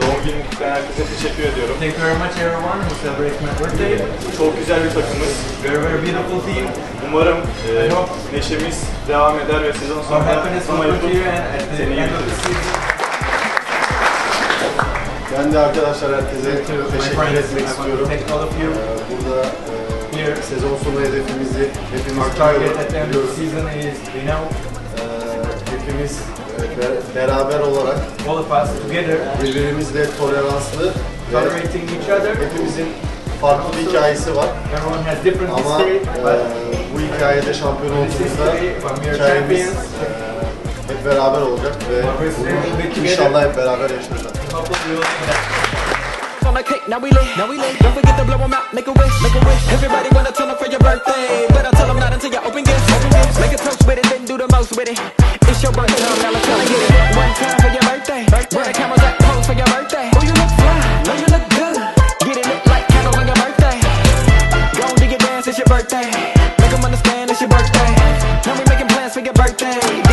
Doğum günü kutlayan herkese teşekkür ediyorum. Thank you very much everyone who celebrates my birthday. Çok güzel bir takımız. Very, very beautiful team. Umarım e, neşemiz devam eder ve sezon Our sonunda happiness will umarım continue and at the seni end of the getiririz. season. Ben de arkadaşlar herkese To my teşekkür friends, etmek I want to istiyorum. thank all of you. Ee, Burada e, Here. sezon sonu hedefimizi hepimiz Our target at the end of the biliyoruz. season is, you know, Hepimiz e, be- beraber olarak all of us together, birbirimizle toleranslı ve tolerating each other. hepimizin farklı bir hikayesi var. Everyone has different Ama history, e, but bu hikayede şampiyon olduğumuzda hikayemiz champions, e, hep beraber olacak ve bunu inşallah hep beraber yaşayacağız. On the cake, now we lit. Now we lit. Don't forget to blow 'em out, make a wish, make a wish. Everybody wanna turn up for your birthday, but I tell 'em not until you open gifts. Open gifts. Make a toast with it, then do the most with it. It's your birthday, now let's tryna get it one time for your birthday. Where the cameras at, pose for your birthday. Oh, you look fly, know you look good. Get it lit like candles on your birthday. Go do your dance, it's your birthday. Make 'em understand it's your birthday. Now we making plans for your birthday.